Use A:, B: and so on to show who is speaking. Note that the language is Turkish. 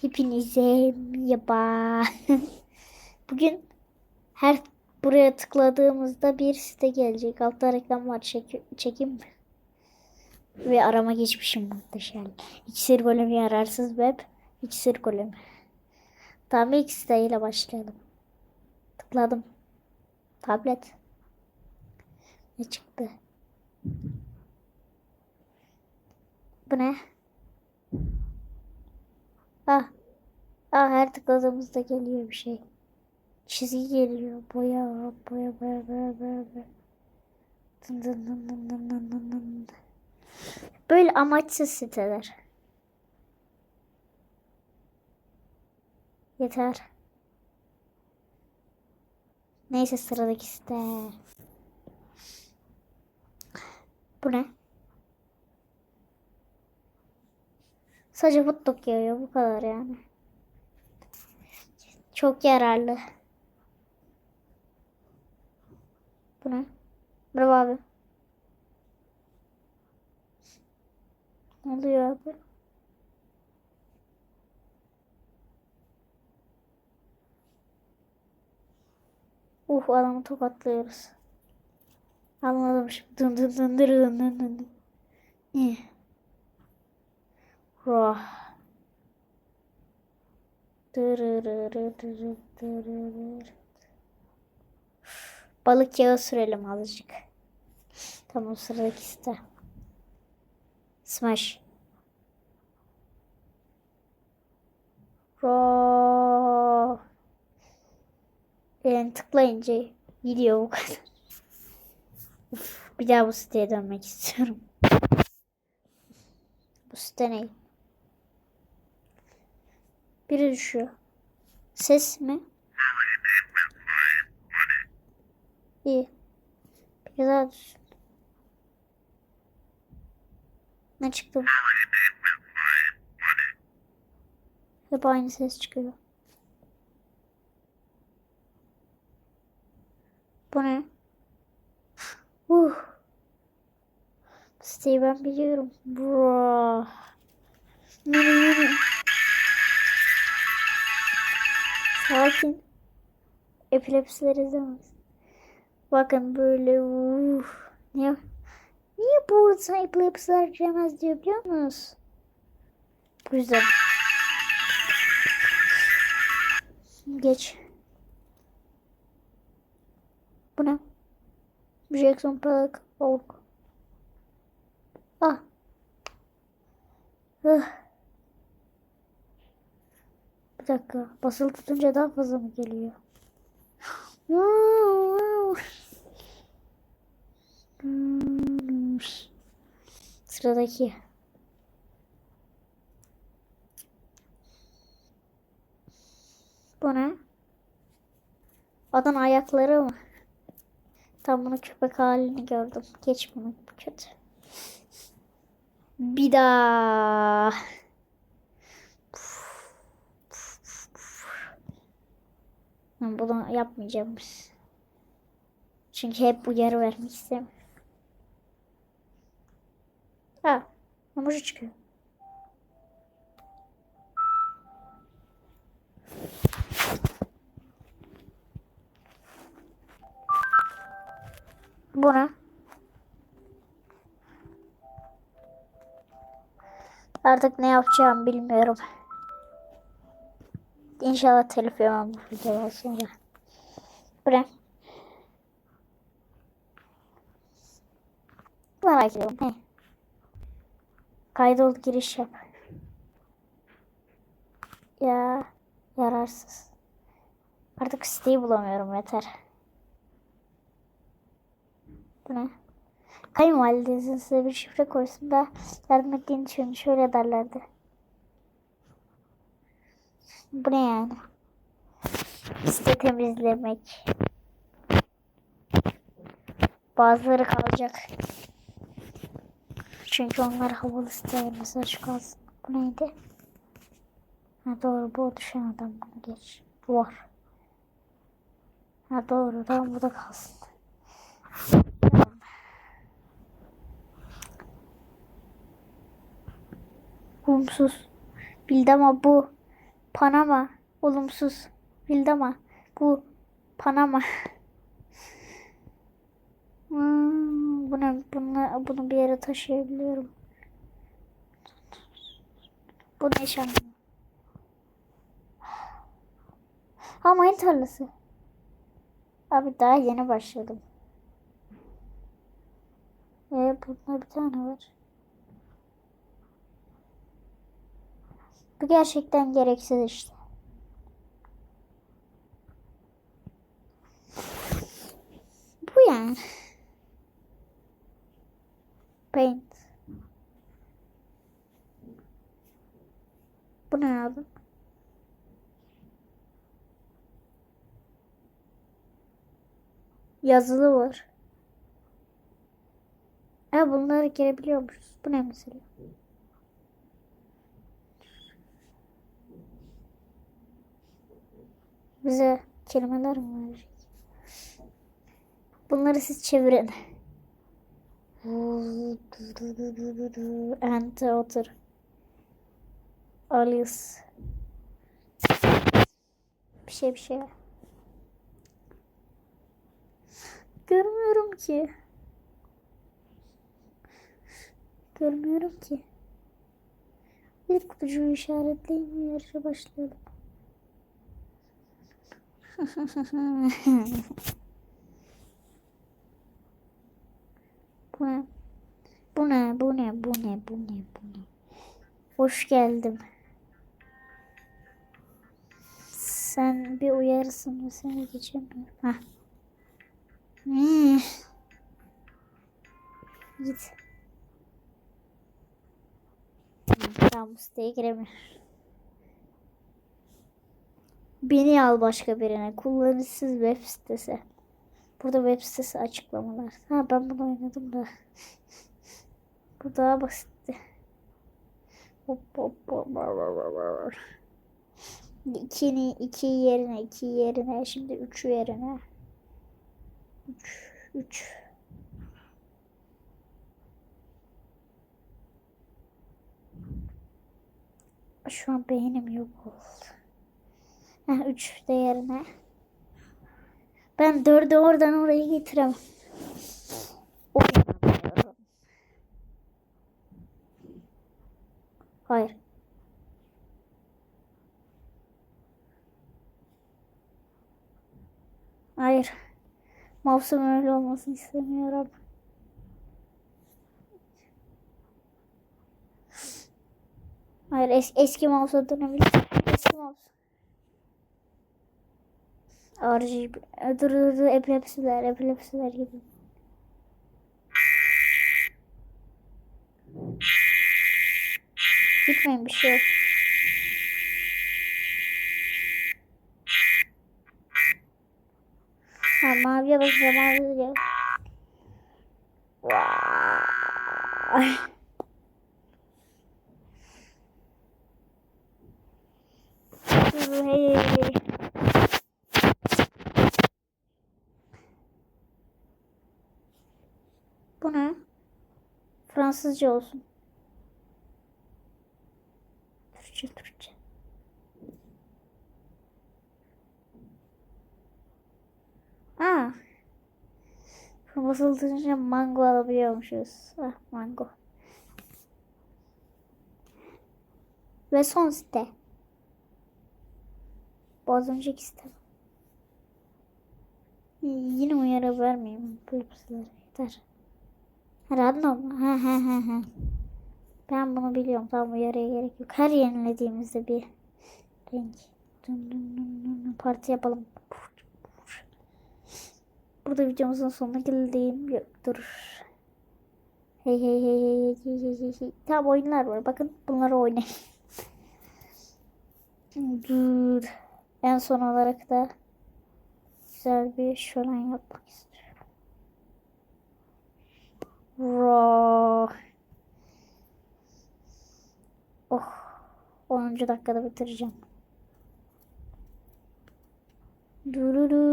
A: Hepinize merhaba. Bugün her buraya tıkladığımızda bir site gelecek. Altta reklam var. Çek, çekeyim mi? Ve arama geçmişim muhteşem. İksir golemi yararsız web. İksir golemi. Tamam ilk siteyle başlayalım. Tıkladım. Tablet. Ne çıktı? Bu ne? Ah. Ah her tıkladığımızda geliyor bir şey. Çizgi geliyor. Boya, boya, boya, boya, boya, boya. Dın dın dın dın dın dın dın dın. Böyle amaçsız siteler. Yeter. Neyse sıradaki site. Bu ne? Sadece mutluluk yağıyor bu kadar yani. Çok yararlı. Bu ne? Bravo abi. Ne oluyor abi? Uh adamı tokatlıyoruz. Anladım şimdi. Dın dın dın dın dın dın dın. İyi. Ruh. Balık yağı sürelim azıcık. Tamam sıradaki iste. Smash. Ruh. Yani tıklayınca video bu kadar. Uf, bir daha bu siteye dönmek istiyorum. Bu site ne? Biri düşüyor. Ses mi? İyi. Bir daha düşsün. Ne çıktı? Hep aynı ses çıkıyor. Bu ne? Uh. Siteyi ben biliyorum. Bro. Mini. Sakin. Epilepsiler izlemez. Bakın böyle uh. Niye? Niye bu insan epilepsiler izlemez diyor biliyor musunuz? Yüzden. Geç. Bu ne? Jackson Park Oak. Ah. Ah. Dakika. Basılı tutunca daha fazla mı geliyor? Sıradaki. Bu ne? Adın ayakları mı? Tam bunu köpek halini gördüm. Geç bunu. Bu kötü. Bir daha. Ben bunu yapmayacağım. Çünkü hep uyarı vermek. Ha, emoji çıkıyor. Bu ne? Artık ne yapacağım bilmiyorum. İnşallah telif yemem bu videodan sonra. Bu ne? Merak ediyorum. He. Kaydol giriş yap. Ya yararsız. Artık siteyi bulamıyorum yeter. Bu ne? Kayınvalidesi size bir şifre koysun da yardım ettiğini düşünün. Şöyle derlerdi. Bu ne yani? Site temizlemek. Bazıları kalacak. Çünkü onlar havalı siteler mesela şu kalsın. Bu neydi? Ha doğru bu düşen adam bunu geç. Bu var. Ha doğru tamam bu da kalsın. Tamam. Humsuz. Bildi ama bu Panama. Olumsuz. Bildama. Bu Panama. Hmm, bunu, bunu, bunu bir yere taşıyabiliyorum. Bu ne şanlı? Ha mayın tarlası. Abi daha yeni başladım. Ve burada bir tane var. Bu gerçekten gereksiz işte. Bu yani. Paint. Bu ne abi? Yazılı var. Ha bunları girebiliyormuşuz. Bu ne mesela? Bize kelimeler mi verecek? Bunları siz çevirin. Enter otur. Alice. Bir şey bir şey. Görmüyorum ki. Görmüyorum ki. Bir kutucuğu işaretleyin yarışa başlayalım. Bu ne? Bu ne? Bu ne? Bu ne? Bu ne? Bu ne? Hoş geldim. Sen bir uyarısın ve seni geçemiyorum. Hah. Hmm. Git. Tamam siteye giremiyor. Beni al başka birine. Kullanışsız web sitesi. Burada web sitesi açıklamalar. Ha ben bunu oynadım da. Bu daha basitti. Hop hop hop. İkini iki yerine iki yerine şimdi üç yerine. Üç. Üç. Şu an beynim yok oldu. Heh, üç değerine. Ben dördü oradan oraya getiremem. Hayır. Hayır. Mouse'um öyle olmasını istemiyorum. Hayır es eski mouse'a dönebilir. Eski mouse. RGB. Dur dur dur epilepsiler epilepsiler gibi. Gitmeyin bir şey yok. Ha maviye bakacağım maviye bakacağım. Vay. Hey. Bu ne? Fransızca olsun. Türkçe Türkçe. Aa. Basıldırınca mango alabiliyormuşuz. Ah mango. Ve son site. Bu site. Yine uyarı vermeyeyim. Bu yapısılar yeter. Random. Ha ha ha ha. Ben bunu biliyorum. Tamam uyarıya gerek yok. Her yenilediğimizde bir renk. Dun dun dun dun. Parti yapalım. Burada videomuzun sonuna geldiğim yok. Dur. Hey hey hey hey hey hey hey hey. Tamam oyunlar var. Bakın bunları oynayın. Dur. En son olarak da güzel bir şölen yapmak istiyorum. Raw. Oh. 10. dakikada bitireceğim. Dururut.